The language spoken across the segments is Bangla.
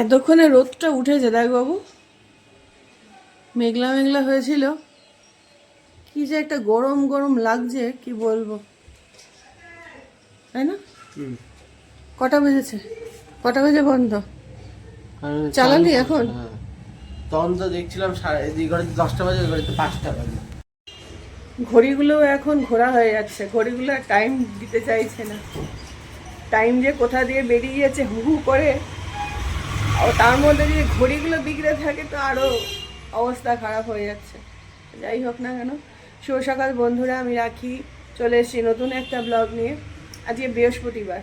এতক্ষণে রোদটা উঠেছে দেখ বাবু। মেঘলা মেঘলা হয়েছিল। কি যে একটা গরম গরম লাগছে কি বলব। তাই না? কটা বেজেছে? কটা বেজে বন্ধ? চালালি এখন? হ্যাঁ। তখন তো দেখছিলাম দশটা বাজে ঘড়িতে পাঁচটা বাজে। ঘড়িগুলো এখন ঘোরা হয়ে যাচ্ছে। ঘড়িগুলো টাইম দিতে চাইছে না। টাইম যে কোথা দিয়ে বেরিয়ে যাচ্ছে হু হু করে তার মধ্যে যদি ঘড়িগুলো বিগড়ে থাকে তো আরও অবস্থা খারাপ হয়ে যাচ্ছে। যাই হোক না কেন, শুভ সকাল বন্ধুরা, আমি রাখি, চলে এসেছি নতুন একটা ব্লগ নিয়ে। আজকে বৃহস্পতিবার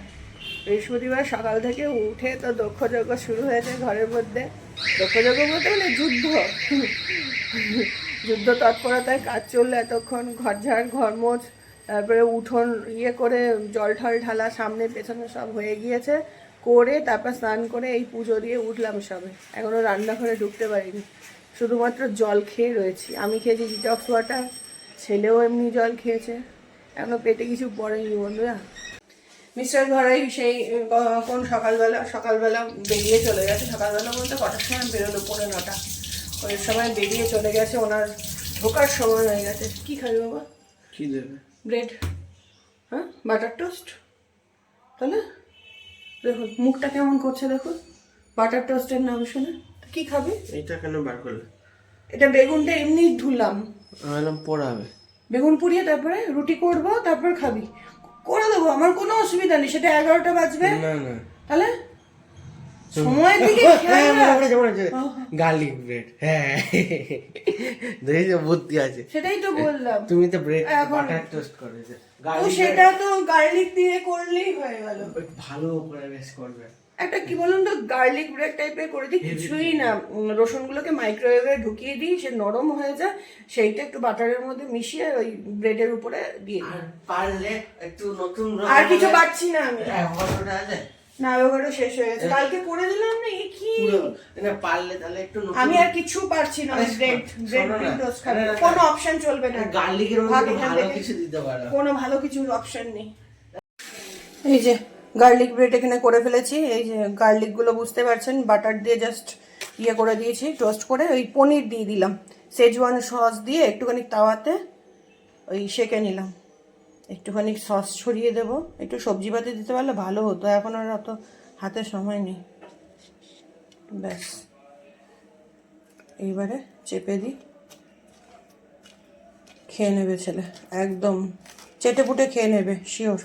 বৃহস্পতিবার সকাল থেকে উঠে তো দক্ষযজ্ঞ শুরু হয়েছে ঘরের মধ্যে। দক্ষযজ্ঞ বলতে গেলে যুদ্ধ। যুদ্ধ তৎপরতায় কাজ চলল এতক্ষণ, ঘর ঝাড়, ঘর মোছ, তারপরে উঠোন ইয়ে করে জল ঠল ঢালা সামনে পেছনে সব হয়ে গিয়েছে। করে তারপর স্নান করে এই পুজো দিয়ে উঠলাম সবে। এখনও রান্নাঘরে ঢুকতে পারিনি। শুধুমাত্র জল খেয়ে রয়েছি। আমি খেয়েছি ডিটক্স ওয়াটার ছেলেও এমনি জল খেয়েছে। এখনও পেটে কিছু পড়েনি বন্ধুরা। মিস্টার ঘরাই সেই কোন সকালবেলা সকালবেলা বেরিয়ে চলে গেছে। সকালবেলা বলতে কটার সময় বেরোলো? পৌনে নটা। ওই সময় বেরিয়ে চলে গেছে। ওনার ঢোকার সময় হয়ে গেছে। কি খাবি বাবা? কি দেবে? ব্রেড। হ্যাঁ? Butter toast? তাহলে? দেখুন মুখটা কেমন করছে দেখুন? বাটার টোস্টের নাম শুনে। কি খাবে? এটা কেন বার করলে? এটা বেগুনটা এমনি ধুলাম। আমি পোড়াবে। বেগুন পুড়িয়ে তারপরে রুটি করব তারপর খাবি। করে দেবো আমার কোনো অসুবিধা নেই সেটা এগারোটা বাজবে। না না। তাহলে? সময়ের দিকে খেয়াল রাখ। গার্লিক ব্রেড হ্যাঁ। দেখেছ বুদ্ধি আছে। সেটাই তো বললাম। তুমি তো ব্রেড বাটার টোস্ট করেছে। সেটা তো গার্লিক দিয়ে করলেই হয়ে গেল। ভালো করে বেশ করবে। একটা কি বলুন তো গার্লিক ব্রেড টাইপের করে দিই কিছুই না। রসুনগুলোকে মাইক্রোওয়েভে ঢুকিয়ে দিই সে নরম হয়ে যায় সেইটা একটু বাটারের মধ্যে মিশিয়ে ওই ব্রেডের উপরে দিয়ে দিই। পারলে একটু নতুন আর কিছু পাচ্ছি না আমি। আছে। না ওগুলো শেষ হয়ে গেছে। কালকে করে দিলাম না এ কি? না পারলে তাহলে একটু নতুন আমি আর কিছু পারছি না ব্রেড ব্রেড। টোস্ট খাব। কোনো অপশন চলবে না। গার্লিকের মধ্যে ভালো কিছু দিতে পারো কোনো ভালো কিছুর অপশন নেই। এই যে গার্লিক ব্রেড এখানে করে ফেলেছি। এই যে গার্লিকগুলো বুঝতে পারছেন বাটার দিয়ে জাস্ট ইয়ে করে দিয়েছি টোস্ট করে। ওই পনির দিয়ে দিলাম। সেজওয়ান সস দিয়ে একটুখানি তাওয়াতে ওই সেকে নিলাম। একটুখানি সস ছড়িয়ে দেবো। একটু সবজি পাতি দিতে পারলে ভালো হতো, এখন আর অত হাতে সময় নেই। ব্যাস। এইবারে চেপে দিই। খেয়ে নেবে ছেলে, একদম। চেটে পুটে খেয়ে নেবে শিওর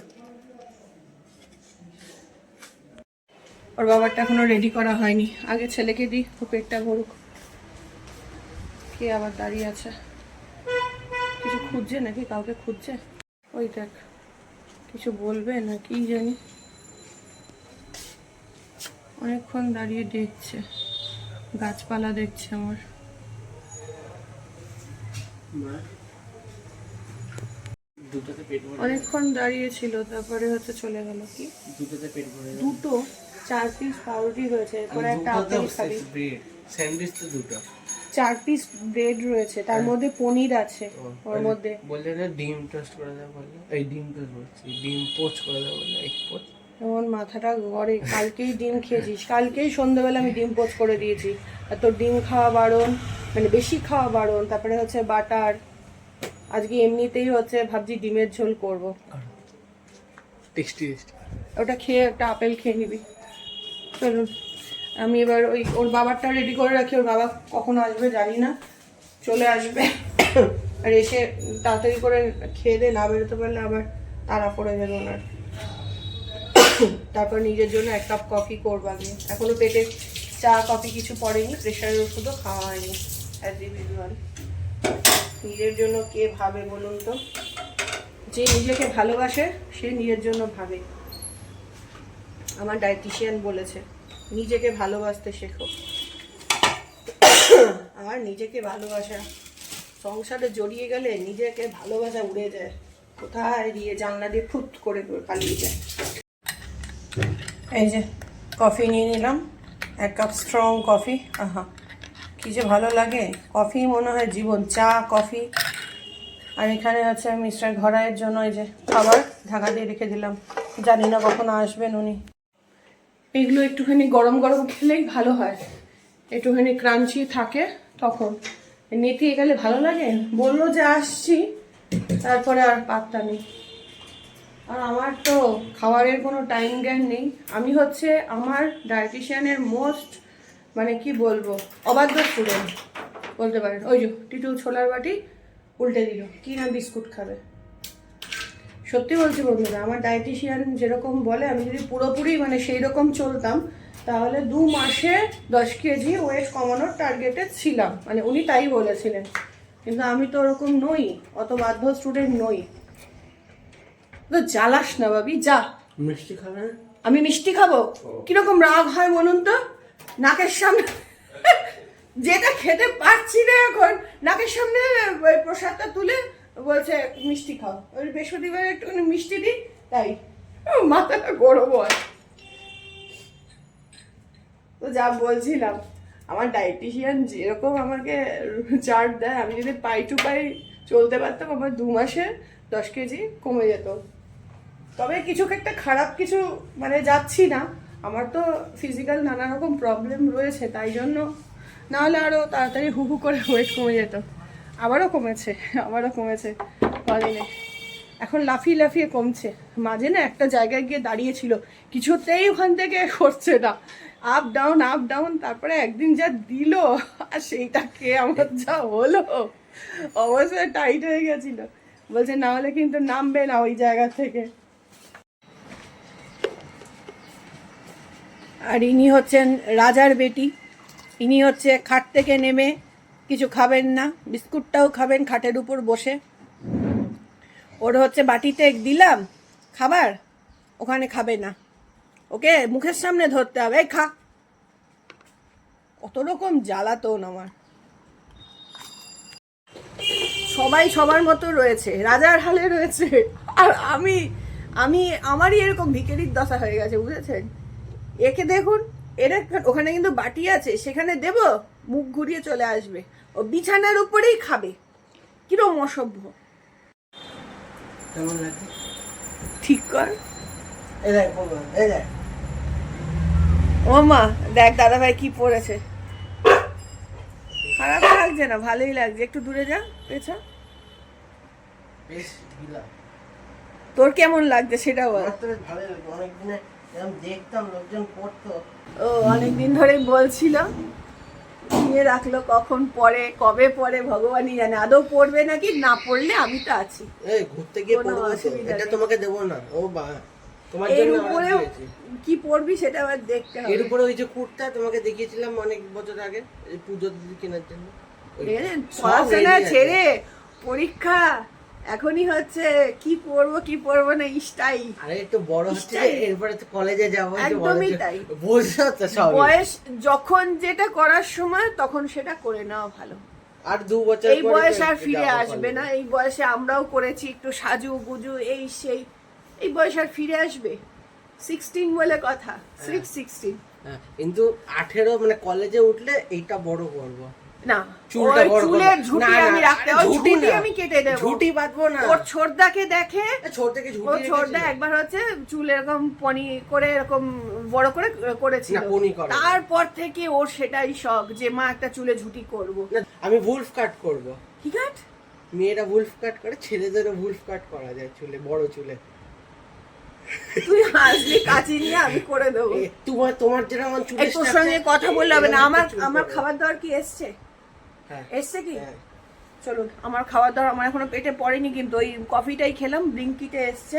ওর বাবারটা এখনও রেডি করা হয়নি। আগে ছেলেকে দিই, ও পেটটা ভরুক। কে আবার দাঁড়িয়ে আছে? কিছু খুঁজছে নাকি? কাউকে খুঁজছে? ওই দেখ, কিছু বলবে না কি জানি? অনেকক্ষণ দাঁড়িয়ে দেখছে, গাছপালা দেখছে আমার। অনেকক্ষণ দাঁড়িয়ে ছিল তারপরে হচ্ছে চলে গেল কি? দুটো, চার পিস পাউরুটি রয়েছে এরপরে একটা আপেল খাবি। স্যান্ডউইচ তো দুটো। চার পিস ব্রেড রয়েছে তার মধ্যে পনির আছে ওর মধ্যে। বললে না ডিম টোস্ট করে দেবো বললে এই ডিম টোস্ট বলছি ডিম পোচ করে দেবো বললে এক পোচ। এমন মাথাটা গড়ে কালকেই ডিম খেয়েছিস। কালকেই সন্ধ্যাবেলা আমি ডিম পোচ করে দিয়েছি। আর তোর ডিম খাওয়া বারণ মানে বেশি খাওয়া বারণ তারপরে হচ্ছে বাটার। আজকে এমনিতেই হচ্ছে ভাবছি ডিমের ঝোল করব। টেস্টি টেস্টি ওটা খেয়ে একটা আপেল খেয়ে নিবি। চলুন। আমি এবার ওই ওর বাবারটা রেডি করে রাখি, ওর বাবা কখন আসবে জানি না, চলে আসবে। আর এসে তাড়াতাড়ি করে খেয়ে দিয়ে না বেরোতে পারলে আবার তাড়া পড়ে যাবে ওনার। তারপর নিজের জন্য এক কাপ কফি করব আমি। এখনও পেটে চা কফি কিছু পড়েনি প্রেশারের ওষুধও খাওয়া হয়নি অ্যাজ ইউজুয়াল নিজের জন্য কে ভাবে বলুন তো? যে নিজেকে ভালোবাসে, সে নিজের জন্য ভাবে। আমার ডায়েটিশিয়ান বলেছে। নিজেকে ভালোবাসতে শেখো। আর নিজেকে ভালোবাসা, সংসারে জড়িয়ে গেলে নিজেকে ভালোবাসা উড়ে যায়। কোথায় দিয়ে জানলা দিয়ে ফুট করে পালিয়ে যায়। এই যে, কফি নিয়ে নিলাম। এক কাপ স্ট্রং কফি। আহা, কি যে ভালো লাগে। কফি মনে হয় জীবন, চা, কফি। আর এখানে হচ্ছে মিস্টার ঘরাইয়ের জন্য এই যে খাবার ঢাকা দিয়ে রেখে দিলাম। জানি না কখন আসবেন উনি। এগুলো একটুখানি গরম গরম খেলেই ভালো হয়। একটুখানি ক্রাঞ্চি থাকে তখন। নেতিয়ে গেলে ভালো লাগে? বলল যে আসছি, তারপরে আর পাত্তা নেই। আর আমার তো খাবারের কোনো টাইম জ্ঞান নেই। আমি হচ্ছে আমার ডায়েটিশিয়ানের মোস্ট মানে কি বলব, অবাধ্য স্টুডেন্ট বলতে পারেন। ওই যে টিটু ছোলার বাটি উল্টে দিল। কি না বিস্কুট খাবে? সত্যি বলছি বন্ধুরা আমার ডায়েটিশিয়ান যেরকম বলে আমি যদি পুরোপুরি মানে সেই রকম চলতাম তাহলে দু মাসে দশ কেজি ওয়েট কমানোর টার্গেটে ছিলাম। মানে উনি তাই বলেছিলেন। কিন্তু আমি তো ওরকম নই অত বাধ্য স্টুডেন্ট নই। তো জ্বালাস না বাবি যা। মিষ্টি খাবে? আমি মিষ্টি খাব? কীরকম রাগ হয় বলুন তো? নাকের সামনে যেটা খেতে পারছি না এখন নাকের সামনে প্রসাদটা তুলে বলছে, মিষ্টি খাও। ওই বৃহস্পতিবার একটুখানি মিষ্টি দিই? তাই। মাথাটা গরম হয়। তো যা বলছিলাম, আমার ডায়েটিশিয়ান যেরকম আমাকে চার্ট দেয়, আমি যদি পাই টু পাই চলতে পারতাম, আমার দু মাসে দশ কেজি কমে যেত। তবে কিছু একটা খারাপ কিছু মানে যাচ্ছি না। আমার তো ফিজিক্যাল নানা রকম প্রবলেম রয়েছে, তাই জন্য নাহলে আরও তাড়াতাড়ি হু হু করে ওয়েট কমে যেত। আবারও কমেছে আবারও কমেছে কদিনে এখন লাফিয়ে লাফিয়ে কমছে। মাঝে না একটা জায়গায় গিয়ে দাঁড়িয়েছিল, কিছুতেই ওখান থেকে করছে না। আপ ডাউন আপ ডাউন তারপরে একদিন যা দিল, আর সেইটা কে আমার যা হলো? অবশ্যই টাইট হয়ে গেছিল। বলছে, না হলে কিন্তু নামবে না ওই জায়গা থেকে। আর ইনি হচ্ছেন রাজার বেটি। ইনি হচ্ছে খাট থেকে নেমে কিছু খাবেন না, বিস্কুটটাও খাবেন খাটের উপর বসে। ওর হচ্ছে বাটিতে দিলাম, খাবার, ওখানে খাবে না। ওকে, মুখের সামনে ধরতে হবে, এই খা। কত রকম জ্বালাতন আমার। সবাই সবার মতো রয়েছে, রাজার হালে রয়েছে। আর আমি আমি, আমারই এরকম ভিকেরির দশা হয়ে গেছে, বুঝেছেন? একে দেখুন, এর ওখানে কিন্তু বাটি আছে, সেখানে দেব? মুখ ঘুরিয়ে চলে আসবে। ও বিছানার উপরেই খাবে। কিরম অসভ্য। কেমন লাগে ঠিক কর। ও মা দেখ দাদা ভাই কি পড়েছে। খারাপ লাগছে না ভালোই লাগছে। একটু দূরে যা পেছা তোর কেমন লাগছে সেটা বল। আমার তো বেশ ভালোই লাগল অনেক দিনে এরকম দেখতাম লোকজন পড়তো। ও অনেকদিন ধরেই বলছিল। নিয়ে রাখল কখন পরে কবে পরে ভগবানই জানে। আদৌ পড়বে নাকি? না পড়লে আমি তো আছি। এই ঘুরতে গিয়ে পড়ব এটা তোমাকে দেবো না। ও বা তোমার এর জন্য উপরে কি পড়বি সেটা আবার দেখতে এর উপরে ওই যে কুর্তা তোমাকে দেখিয়েছিলাম অনেক বছর আগে পুজো দিদি কেনার জন্য। পড়াশোনা ছেড়ে পরীক্ষা এখনই হচ্ছে কি পড়ব কি পড়ব না ইস্টাই আরে একটু বড় হচ্ছে এরপরে তো কলেজে যাব একদমই তাই। বুঝছ তো সব বয়স যখন যেটা করার সময় তখন সেটা করে নেওয়া ভালো। আর দু বছর এই বয়স আর ফিরে আসবে না। এই বয়সে আমরাও করেছি একটু সাজু গুজু এই সেই। এই বয়স আর ফিরে আসবে। সিক্সটিন বলে কথা। সিক্স সিক্সটিন হ্যাঁ, কিন্তু আঠেরো মানে কলেজে উঠলে এইটা বড় করব না চুলটা বড় চুলের করব। ঝুঁটি না, না, আমি রাখতে আরে ওই ঝুঁটি ঝুঁটি না। আমি কেটে দেবো। ঝুঁটি বাঁধবো না। ওর ছোটদাকে দেখে ছোট থেকে ও ছোটদা একবার হচ্ছে চুল এরকম পনি করে এরকম বড় করে করেছিল। না, পনি করে। তারপর থেকে ওর সেটাই শখ যে মা একটা চুলে ঝুঁটি করব। আমি ভুলফ কাট করব। ঠিক আছে মেয়েরা ভুলফ কাট করে ছেলেদেরও ভুলফ কাট করা যায় চুলে বড় চুলে। তুই কাচি নিয়ে আমি করে দেবো। তোমার তোমার যেরকম চুল তোর সঙ্গে কথা বললে হবে না আমার আমার খাবার দাবার কি এসছে? এসছে কি? হ্যাঁ। চলুন আমার খাবার দাবার আমার এখনও পেটে পড়েনি কিন্তু ওই কফিটাই খেলাম ব্লিঙ্কিটে এসছে।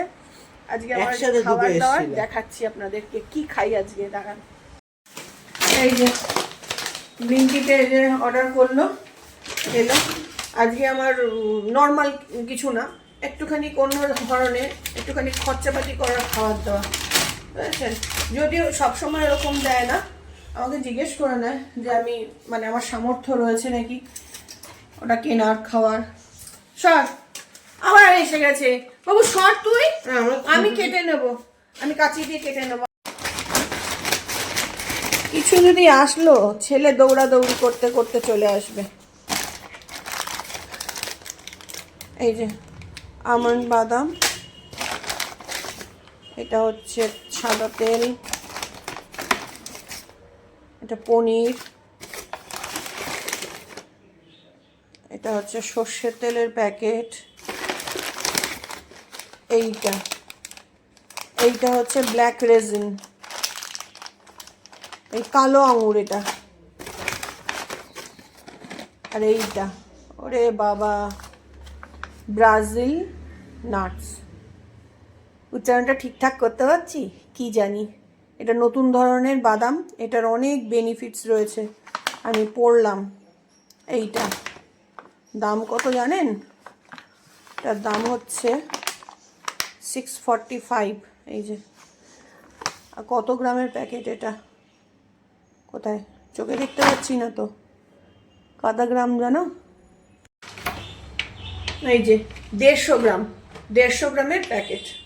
আজকে আমার খাবার দাবার দেখাচ্ছি আপনাদেরকে কি খাই আজকে দাঁড়ান। এই যে ব্লিঙ্কিটে এই যে অর্ডার করল এলো। আজকে আমার নর্মাল কিছু না একটুখানি অন্য ধরনের একটুখানি খরচাপাতি করার খাবার দাওয়া বুঝেছেন যদিও সবসময় এরকম দেয় না আমাকে জিজ্ঞেস করে নেয় যে আমি মানে আমার সামর্থ্য রয়েছে নাকি ওটা কেনার খাওয়ার। সর আবার এসে গেছে। বাবু সর তুই? হ্যাঁ, আমি কেটে নেব। আমি কাঁচি দিয়ে কেটে নেব। কিছু যদি আসলো ছেলে দৌড়াদৌড়ি করতে করতে চলে আসবে। এই যে আমন্ড বাদাম। এটা হচ্ছে সাদা তেল। এটা পনির। এটা হচ্ছে সর্ষের তেলের প্যাকেট। এইটা। এইটা হচ্ছে ব্ল্যাক রেজিন। এই কালো আঙুর এটা। আর এইটা। ওরে বাবা। Brazil nuts. উচ্চারণটা ঠিকঠাক করতে পারছি? কি জানি। এটা নতুন ধরনের বাদাম, এটার অনেক বেনিফিটস রয়েছে। আমি পড়লাম এইটা। দাম কত জানেন? এটার দাম হচ্ছে সিক্স ফাইভ এই যে। আর কত গ্রামের প্যাকেট এটা? কোথায়? চোখে দেখতে পাচ্ছি না তো। কাদা গ্রাম জানো? এই যে, দেড়শো গ্রাম। দেড়শো গ্রামের প্যাকেট।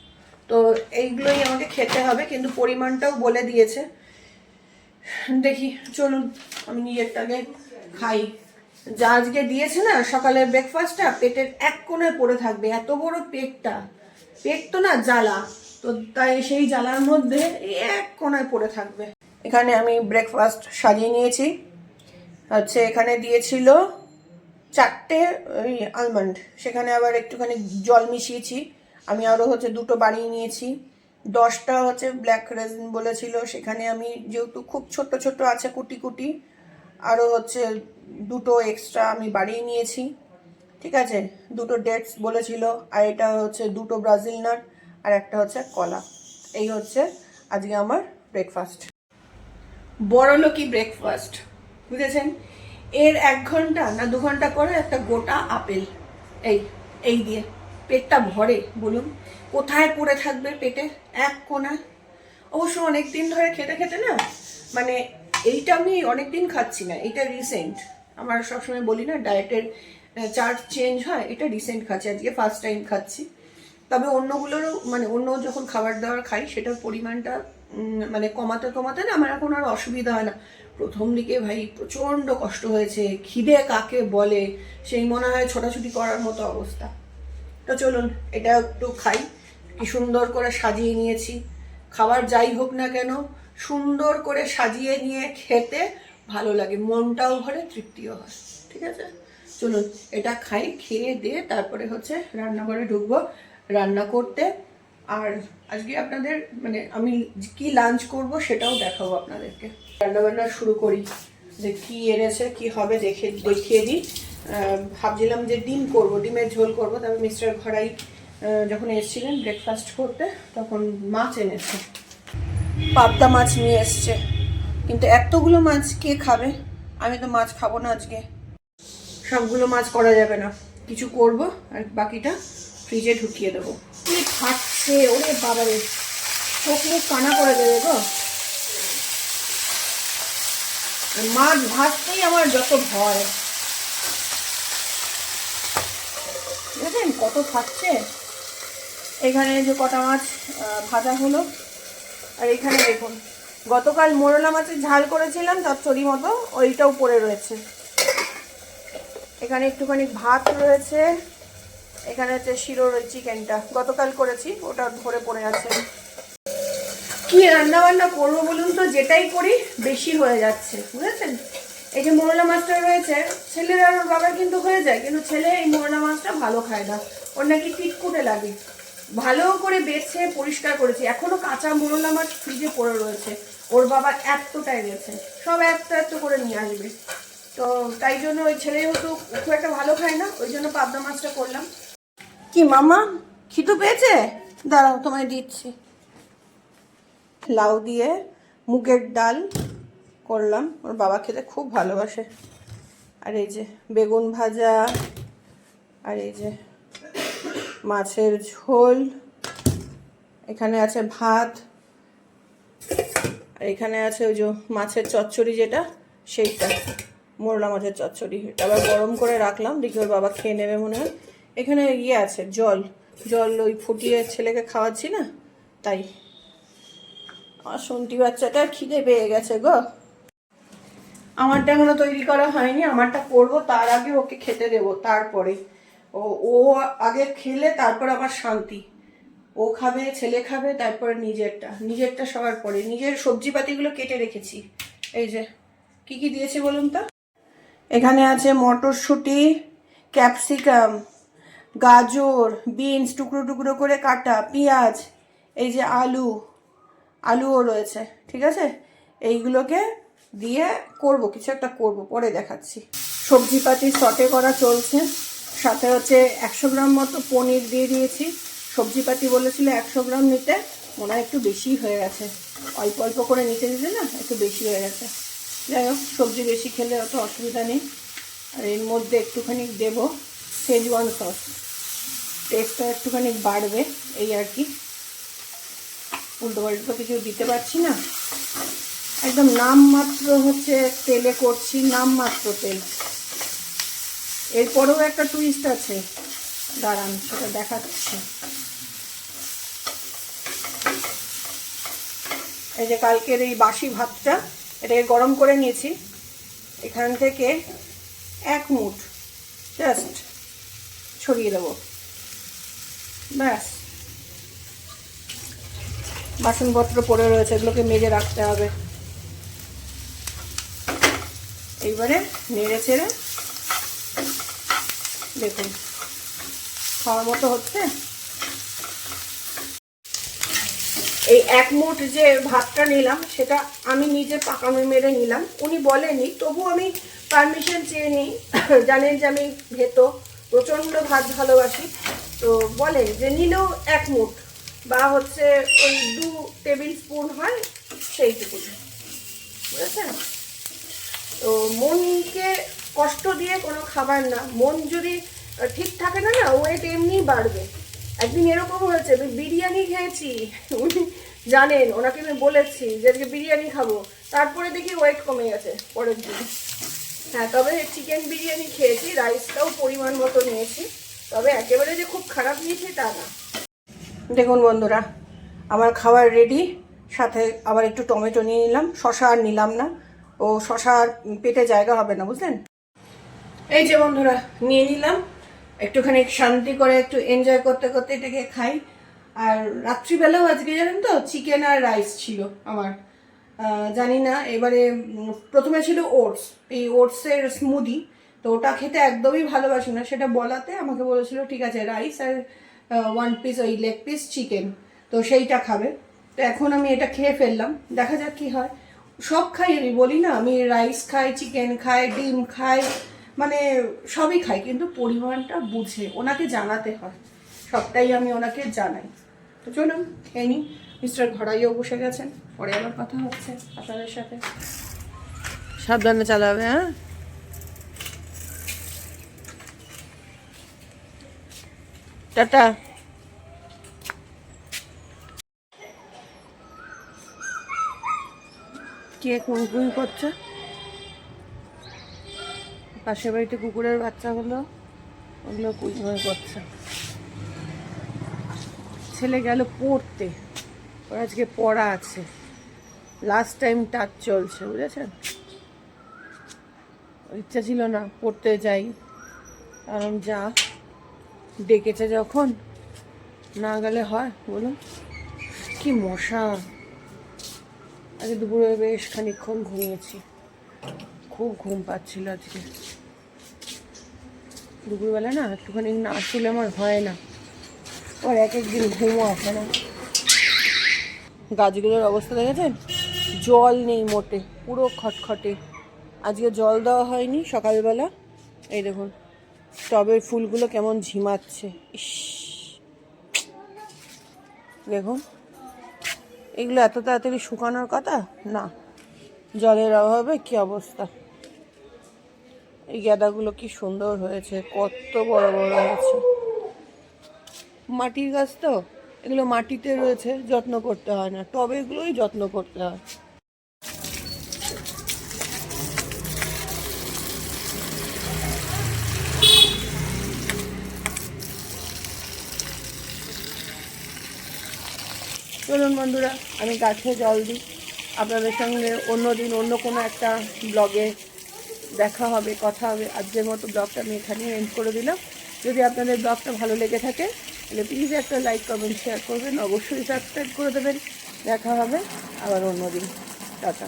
তো এইগুলোই আমাকে খেতে হবে, কিন্তু পরিমাণটাও বলে দিয়েছে। দেখি, চলুন, আমি নিজেরটাকে খাই। যা আজকে দিয়েছে না, সকালের ব্রেকফাস্টটা পেটের এক কোণায় পড়ে থাকবে, এত বড় পেটটা। পেট তো না জ্বালা, তো তাই সেই জ্বালার মধ্যে এক কোণায় পড়ে থাকবে। এখানে আমি ব্রেকফাস্ট সাজিয়ে নিয়েছি। হচ্ছে এখানে দিয়েছিল চারটে, ওই আলমন্ড সেখানে আবার একটুখানি জল মিশিয়েছি। আমি আরও হচ্ছে দুটো বাড়িয়ে নিয়েছি। দশটা হচ্ছে ব্ল্যাক রেজিন বলেছিল, সেখানে আমি যেহেতু খুব ছোট ছোট আছে, কুটি কুটি আরও হচ্ছে দুটো এক্সট্রা আমি বাড়িয়ে নিয়েছি। ঠিক আছে? দুটো ডেটস বলেছিল, আর এটা হচ্ছে দুটো ব্রাজিল নাট আর একটা হচ্ছে কলা। এই হচ্ছে আজকে আমার ব্রেকফাস্ট বড়লোকি ব্রেকফাস্ট বুঝেছেন? এর এক ঘণ্টা না দু ঘণ্টা পরে একটা গোটা আপেল। এই এই দিয়ে। পেটটা ভরে, বলুন। কোথায় পড়ে থাকবে পেটে? এক কোণা। অবশ্য অনেক দিন ধরে খেতে খেতে না মানে এইটা আমি অনেক দিন খাচ্ছি না, এটা রিসেন্ট আমার সবসময় বলি না ডায়েটের চার্ট চেঞ্জ হয়, এটা রিসেন্ট খাচ্ছি, আজকে ফার্স্ট টাইম খাচ্ছি। তবে অন্যগুলোরও মানে অন্য যখন খাবার দাবার খাই, সেটার পরিমাণটা মানে কমাতে কমাতে না আমার এখন আর অসুবিধা হয় না। প্রথম দিকে ভাই প্রচণ্ড কষ্ট হয়েছে, খিদে কাকে বলে, সেই মনে হয় ছোটাছুটি করার মতো অবস্থা। তো চলুন, এটা একটু খাই। কি সুন্দর করে সাজিয়ে নিয়েছি। খাবার যাই হোক না কেন, সুন্দর করে সাজিয়ে নিয়ে খেতে ভালো লাগে। মনটাও ভরে, তৃপ্তিও হয়। ঠিক আছে? চলুন, এটা খাই, খেয়ে দিয়ে তারপরে হচ্ছে রান্নাঘরে ঢুকবো। রান্না করতে। আর আজকে আপনাদের মানে আমি কি লাঞ্চ করব সেটাও দেখাবো আপনাদেরকে। রান্না বান্না শুরু করি। যে কি এনেছে, কি হবে, দেখে, দেখিয়ে দিই। ভাবছিলাম যে ডিম করব, ডিমের ঝোল করব। তবে মিস্টার ঘরাই যখন এসেছিলেন ব্রেকফাস্ট করতে, তখন মাছ এনেছে। পাবদা মাছ নিয়ে এসছে। কিন্তু এতগুলো মাছ কে খাবে? আমি তো মাছ খাব না আজকে। সবগুলো মাছ করা যাবে না। কিছু করব আর বাকিটা ফ্রিজে ঢুকিয়ে দেবো। ফাটছে ওরে বাবারে চোখ মুখ কানা করে দেবে গো। মাছ ভাজতেই আমার যত ভয় দেখেন কত ফাটছে এখানে যে কটা মাছ ভাজা হলো। আর এখানে দেখুন, গতকাল মোরলা মাছের ঝাল করেছিলাম, তার চচ্চড়ি মতো ওইটাও পড়ে রয়েছে। এখানে একটুখানি ভাত রয়েছে। এখানে হচ্ছে শিরোর ওই চিকেনটা। গতকাল করেছি, ওটা ধরে পড়ে আছে। কি রান্না বান্না করব বলুন তো? যেটাই করি, বেশি হয়ে যাচ্ছে। বুঝেছেন? এই যে মোরলা মাছটা রয়েছে, ছেলের আর বাবার কিন্তু হয়ে যায়, কিন্তু ছেলে এই মোরলা মাছটা ভালো খায় না। ওর নাকি টিটকুটে লাগে। ভালো করে বেছে, পরিষ্কার করেছি। এখনও কাঁচা মোরলা মাছ ফ্রিজে পড়ে রয়েছে। ওর বাবা এতটাই গেছে। সব এত এত করে নিয়ে আসবে। তো তাই জন্য ওই ছেলে যেহেতু খুব একটা ভালো খায় না, ওই জন্য পাবদা মাছটা করলাম। কি মামা, খিদু পেয়েছে? দাঁড়াও, তোমায় দিচ্ছি। লাউ দিয়ে মুগের ডাল করলাম। ওর বাবা খেতে খুব ভালোবাসে। আর এই যে বেগুন ভাজা, আর এই যে মাছের ঝোল, এখানে আছে ভাত, আর এখানে আছে ওই যে মাছের চচ্চড়ি যেটা, সেইটা, মোরলা মাছের চচ্চড়ি। এটা আবার গরম করে রাখলাম, দেখি ওর বাবা খেয়ে নেবে মনে হয়। এখানে ইয়ে আছে, জল। জল ওই ফুটিয়ে ছেলেকে খাওয়াচ্ছি না, তাই। আমার সন্টি বাচ্চাটা খিদে পেয়ে গেছে গো। আমারটা এখনও তৈরি করা হয়নি, আমারটা করব, তার আগে ওকে খেতে দেব, তারপরে। ও ও আগে খেলে, তারপর আবার শান্তি। ও খাবে, ছেলে খাবে, তারপরে নিজেরটা। নিজেরটা সবার পরে। নিজের সবজি পাতিগুলো কেটে রেখেছি। এই যে, কি কি দিয়েছি বলুন তো? এখানে আছে মটরশুঁটি, ক্যাপসিকাম, গাজর, বিনস, টুকরো টুকরো করে কাটা, পেঁয়াজ, এই যে আলু। আলুও রয়েছে, ঠিক আছে? এইগুলোকে দিয়ে করব, কিছু একটা করব, পরে দেখাচ্ছি। সবজিপাতি সটে করা চলছে। সাথে হচ্ছে একশো গ্রাম মতো পনির দিয়ে দিয়েছি। সবজিপাতি বলেছিল একশো গ্রাম নিতে, মনে হয় একটু বেশি হয়ে গেছে। অল্প অল্প করে নিতে দিতে না, একটু বেশি হয়ে গেছে। যাই হোক, সবজি বেশি খেলে অত অসুবিধা নেই। আর এর মধ্যে একটুখানি দেব সেজওয়ান সস টেস্টটা একটুখানি বাড়বে, এই আর কি। উল্টো পাল্টো কিছু দিতে পারছি না। একদম নামমাত্র হচ্ছে তেলে করছি, নামমাত্র তেল। এরপরেও একটা টুইস্ট আছে। দাঁড়ান, সেটা দেখাচ্ছি। এই যে কালকের এই বাসি ভাতটা, এটাকে গরম করে নিয়েছি। এখান থেকে এক মুঠ জাস্ট ছড়িয়ে দেবো। ব্যাস। বাসনপত্র পড়ে রয়েছে, এগুলোকে মেজে রাখতে হবে। এইবারে নেড়ে ছেড়ে দেখুন, খাওয়ার মতো হচ্ছে। এই এক মুঠ যে ভাতটা নিলাম, সেটা আমি নিজে পাকামে মেরে নিলাম। উনি বলেনি তবু আমি পারমিশন চেয়ে নিই জানেন যে আমি ভেতো, প্রচণ্ড ভাত ভালোবাসি। তো বলেন যে নিলেও এক মুঠ, বা হচ্ছে ওই দু টেবিল স্পুন হয় সেইটুকু বুঝেছেন? তো মনকে কষ্ট দিয়ে কোনো খাবার না। মন যদি ঠিক থাকে না না ওয়েট এমনিই বাড়বে। একদিন এরকম হয়েছে বিরিয়ানি খেয়েছি, উনি জানেন, ওনাকে আমি বলেছি যে আজকে বিরিয়ানি খাব। তারপরে দেখি ওয়েট কমে গেছে, পরের দিন। হ্যাঁ তবে চিকেন বিরিয়ানি খেয়েছি রাইসটাও পরিমাণ মতো নিয়েছি। তবে একেবারে যে খুব খারাপ নিয়েছি তা না। দেখুন বন্ধুরা, আমার খাবার রেডি সাথে আবার একটু টমেটো নিয়ে নিলাম শশা আর নিলাম না। ও শশা পেটে জায়গা হবে না, বুঝলেন? এই যে বন্ধুরা, নিয়ে নিলাম। একটুখানি শান্তি করে একটু এনজয় করতে করতে এটাকে খাই। আর রাত্রিবেলাও আজকে জানেন তো চিকেন আর রাইস ছিল আমার। জানি না, এবারে প্রথমে ছিল ওটস এই ওটসের স্মুদি তো ওটা খেতে একদমই ভালোবাসি না। সেটা বলাতে আমাকে বলেছিল, ঠিক আছে রাইস আর ওয়ান পিস ওই লেগ পিস চিকেন তো সেইটা খাবে। তো এখন আমি এটা খেয়ে ফেললাম। দেখা যাক কি হয়। সব খাই, আমি বলি না, আমি রাইস খাই চিকেন খাই, ডিম খাই মানে সবই খাই, কিন্তু পরিমাণটা বুঝে, ওনাকে জানাতে হয়। সবটাই আমি ওনাকে জানাই। তো চলুন, খেয়ে মিস্টার ঘড়াইও বসে গেছেন, পরে আবার কথা হচ্ছে আপনাদের সাথে। সাবধানে চালাবে হ্যাঁ? টাটা। কে কুঁকুই করছে? পাশের বাড়িতে কুকুরের বাচ্চাগুলো ওগুলো কুঁকুই করছে। ছেলে গেল পড়তে, ওর আজকে পড়া আছে। লাস্ট টাইম টাচ চলছে, বুঝেছেন? ইচ্ছা ছিল না, পড়তে যাই। কারণ যা ডেকেছে যখন, না গেলে হয়, বলুন। কি মশা। আজকে দুপুরে বেশ খানিকক্ষণ ঘুমিয়েছি। খুব ঘুম পাচ্ছিল আজকে। দুপুরবেলা না একটুখানি না আসলে আমার হয় না। ওর এক একদিন ঘুমও আসে না। গাছগুলোর অবস্থা দেখেছেন? জল নেই মোটে, পুরো খটখটে। আজকে জল দেওয়া হয়নি সকালবেলা। এই দেখুন, টবের ফুলগুলো কেমন ঝিমাচ্ছে। ইস। দেখুন এগুলো এত তাড়াতাড়ি শুকানোর কথা? না। জলের অভাবে কি অবস্থা? এই গাঁদাগুলো কি সুন্দর হয়েছে, কত বড় বড় হয়েছে। মাটির গাছ তো? এগুলো মাটিতে রয়েছে, যত্ন করতে হয় না। টবে এগুলোই যত্ন করতে হয় চলুন বন্ধুরা, আমি গাছে জল দিই। আপনাদের সঙ্গে অন্য দিন অন্য কোনো একটা ব্লগে দেখা হবে, কথা হবে। আজকের মতো ব্লগটা আমি এখানেই এন্ড করে দিলাম। যদি আপনাদের ব্লগটা ভালো লেগে থাকে, তাহলে প্লিজ একটা লাইক কমেন্ট শেয়ার করবেন। অবশ্যই সাবস্ক্রাইব করে দেবেন। দেখা হবে আবার অন্য দিন টাটা।